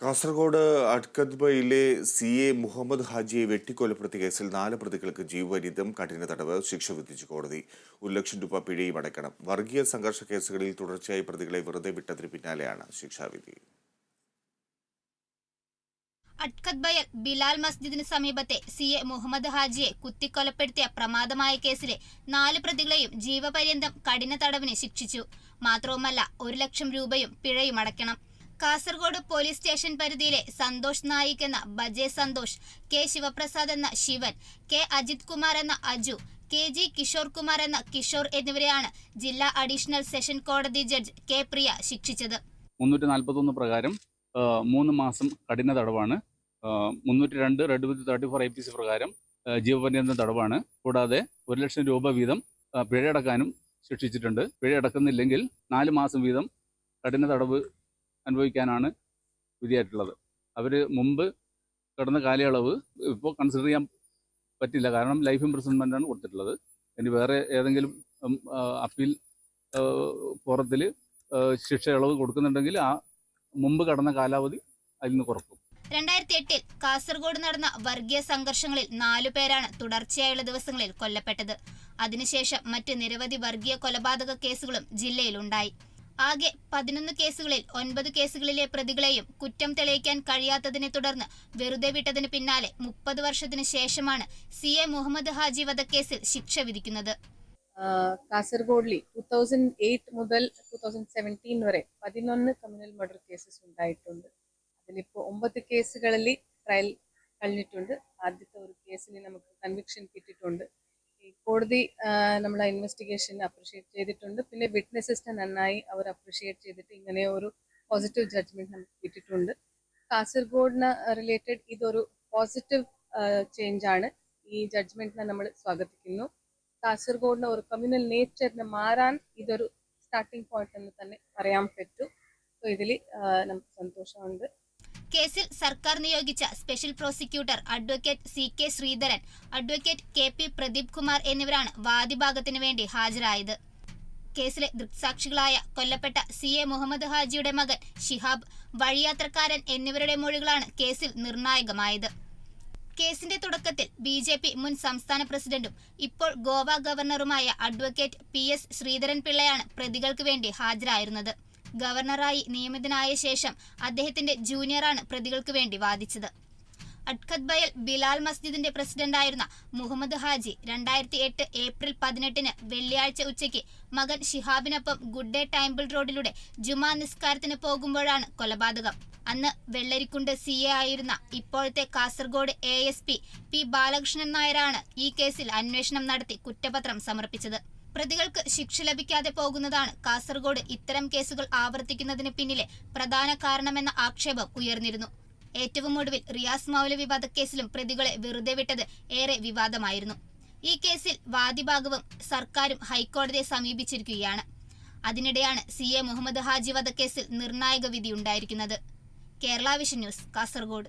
കാസർഗോഡ് അഡ്കദ്ബയിലെ C A Muhammad ഹാജിയെ വെട്ടിക്കൊലപ്പെടുത്തിയ കേസിൽ നാല് പ്രതികൾക്ക് ജീവപര്യന്തം കഠിന തടവ് ശിക്ഷ വിധിച്ചു കോടതി. ഒരു ലക്ഷം രൂപ പിഴയും അടയ്ക്കണം. വർഗീയ സംഘർഷ കേസുകളിൽ തുടർച്ചയായി പ്രതികളെ വെറുതെ വിട്ടതിന് പിന്നാലെയാണ് ശിക്ഷാവിധി. അട്കത് ബയൽ ബിലാൽ മസ്ജിദിന് സമീപത്തെ സി എ മുഹമ്മദ് ഹാജിയെ കുത്തിക്കൊലപ്പെടുത്തിയ പ്രമാദമായ കേസിലെ നാല് പ്രതികളെയും ജീവപര്യന്തം കഠിന തടവിന് ശിക്ഷിച്ചു. മാത്രവുമല്ല ഒരു ലക്ഷം രൂപയും പിഴയും അടയ്ക്കണം. കാസർഗോഡ് പോലീസ് സ്റ്റേഷൻ പരിധിയിലെ സന്തോഷ് നായിക് എന്ന ബജേ സന്തോഷ് കെ ശിവപ്രസാദ് എന്ന ശിവൻ കെ അജിത് കുമാർ എന്ന അജു കെ ജി കിഷോർ കുമാർ എന്ന കിഷോർ എന്നിവരെയാണ് ജില്ലാ അഡീഷണൽ സെഷൻ കോടതി ജഡ്ജ് കെ പ്രിയ ശിക്ഷിച്ചത്. മുന്നൂറ്റി നാൽപ്പത്തൊന്ന് പ്രകാരം മൂന്ന് മാസം കഠിന തടവാണ്. മുന്നൂറ്റി രണ്ട് read with thirty four I P C പ്രകാരം ജീവപര്യന്തം തടവാണ്. കൂടാതെ ഒരു ലക്ഷം രൂപ വീതം പിഴയടക്കാനും ശിക്ഷിച്ചിട്ടുണ്ട്. പിഴയടക്കുന്നില്ലെങ്കിൽ നാല് മാസം വീതം കഠിന തടവ് അനുഭവിക്കാനാണ് വിധിയായിട്ടുള്ളത്. അവർ മുമ്പ് കിടന്ന കാലയളവ് ഇപ്പോൾ കൺസിഡർ ചെയ്യാൻ പറ്റില്ല. കാരണം ലൈഫ് ഇംപ്രിസൺമെന്റ് ആണ് കൊടുത്തിട്ടുള്ളത്. ഇനി വേറെ ഏതെങ്കിലും അപ്പീൽ പുറത്തിൽ ശിക്ഷ ഇളവ് കൊടുക്കുന്നുണ്ടെങ്കിൽ ആ മുമ്പ് കടന്ന കാലാവധി അതിൽ നിന്ന് കുറക്കും. രണ്ടായിരത്തി എട്ടിൽ കാസർഗോഡ് നടന്ന വർഗീയ സംഘർഷങ്ങളിൽ നാലു പേരാണ് തുടർച്ചയായുള്ള ദിവസങ്ങളിൽ കൊല്ലപ്പെട്ടത്. അതിനുശേഷം മറ്റ് നിരവധി വർഗീയ കൊലപാതക കേസുകളും ജില്ലയിലുണ്ടായി ആകെ പതിനൊന്ന് കേസുകളിൽ ഒൻപത് കേസുകളിലെ പ്രതികളെയും കുറ്റം തെളിയിക്കാൻ കഴിയാത്തതിനെ തുടർന്ന് വെറുതെ വിട്ടതിന് പിന്നാലെ മുപ്പത് വർഷത്തിന് ശേഷമാണ് സി എ മുഹമ്മദ് ഹാജി വധക്കേസിൽ ശിക്ഷ വിധിക്കുന്നത്. കാസർഗോഡിൽ ടൂ തൗസൻഡ് എയ്റ്റ് മുതൽ ടൂ തൗസൻഡ് സെവന്റീൻ വരെ പതിനൊന്ന് കമ്മ്യൂണൽ മർഡർ കേസസ് ഉണ്ടായിട്ടുണ്ട്. അതിലിപ്പോൾ ഒമ്പത് കേസുകളിൽ ട്രയൽ കഴിഞ്ഞിട്ടുണ്ട്. ആദ്യത്തെ ഒരു കേസിന് നമുക്ക് കൺവിക്ഷൻ കിട്ടിയിട്ടുണ്ട്. കോടതി നമ്മളെ ഇൻവെസ്റ്റിഗേഷൻ അപ്രിഷിയേറ്റ് ചെയ്തിട്ടുണ്ട്. പിന്നെ വിറ്റ്നസസിനെ നന്നായി അവർ അപ്രിഷിയേറ്റ് ചെയ്തിട്ട് ഇങ്ങനെ ഒരു പോസിറ്റീവ് ജഡ്ജ്മെന്റ് നമുക്ക് കിട്ടിയിട്ടുണ്ട്. കാസർഗോഡിന് റിലേറ്റഡ് ഇതൊരു പോസിറ്റീവ് ചേഞ്ച് ആണ്. ഈ ജഡ്ജ്മെന്റിനെ നമ്മൾ സ്വാഗതിക്കുന്നു. കാസർഗോഡിന് ഒരു കമ്മ്യൂണൽ നേച്ചറിന് മാറാൻ ഇതൊരു സ്റ്റാർട്ടിംഗ് പോയിന്റ് എന്ന് തന്നെ പറയാൻ പറ്റും. സോ ഇതിൽ നമുക്ക് സന്തോഷമുണ്ട്. കേസിൽ സർക്കാർ നിയോഗിച്ച special prosecutor advocate C K Sreedharan advocate K P Pradeep Kumar എന്നിവരാണ് വാദിഭാഗത്തിനു വേണ്ടി ഹാജരായത്. കേസിലെ ദൃക്സാക്ഷികളായ കൊല്ലപ്പെട്ട സി എ മുഹമ്മദ് ഹാജിയുടെ മകൻ ഷിഹാബ് വഴിയാത്രക്കാരൻ എന്നിവരുടെ മൊഴികളാണ് കേസിൽ നിർണായകമായത്. കേസിന്റെ തുടക്കത്തിൽ ബി ജെ പി മുൻ സംസ്ഥാന പ്രസിഡന്റും ഇപ്പോൾ ഗോവ ഗവർണറുമായ അഡ്വക്കേറ്റ് പി എസ് ശ്രീധരൻ പിള്ളയാണ് പ്രതികൾക്ക് വേണ്ടി ഹാജരായിരുന്നത്. ഗവർണറായി നിയമിതനായ ശേഷം അദ്ദേഹത്തിന്റെ ജൂനിയറാണ് പ്രതികൾക്ക് വേണ്ടി വാദിച്ചത്. അഡ്ഖത് ബയൽ ബിലാൽ മസ്ജിദിന്റെ പ്രസിഡന്റായിരുന്ന മുഹമ്മദ് ഹാജി രണ്ടായിരത്തി എട്ട് ഏപ്രിൽ പതിനെട്ടിന് വെള്ളിയാഴ്ച ഉച്ചയ്ക്ക് മകൻ ഷിഹാബിനൊപ്പം ഗുഡ് ഡേ ടൈംബിൾ റോഡിലൂടെ ജുമാ നിസ്കാരത്തിന് പോകുമ്പോഴാണ് കൊലപാതകം. അന്ന് വെള്ളരിക്കുണ്ട് സി എ ആയിരുന്ന ഇപ്പോഴത്തെ Kasaragod A S P P Balakrishnan നായരാണ് ഈ കേസിൽ അന്വേഷണം നടത്തി കുറ്റപത്രം സമർപ്പിച്ചത്. പ്രതികൾക്ക് ശിക്ഷ ലഭിക്കാതെ പോകുന്നതാണ്. കാസർഗോഡ് ഇത്തരം കേസുകൾ ആവർത്തിക്കുന്നതിന് പിന്നിലെ പ്രധാന കാരണമെന്ന ആക്ഷേപം ഉയർന്നിരുന്നു. ഏറ്റവും ഒടുവിൽ റിയാസ് മൗലവി വധക്കേസിലും പ്രതികളെ വെറുതെ വിട്ടത് ഏറെ വിവാദമായിരുന്നു. ഈ കേസിൽ വാദിഭാഗവും സർക്കാരും ഹൈക്കോടതിയെ സമീപിച്ചിരിക്കുകയാണ്. അതിനിടെയാണ് സി എ മുഹമ്മദ് ഹാജി വധക്കേസിൽ നിർണായക വിധി ഉണ്ടായിരിക്കുന്നത് കേരള വിഷൻ ന്യൂസ് കാസർഗോഡ്.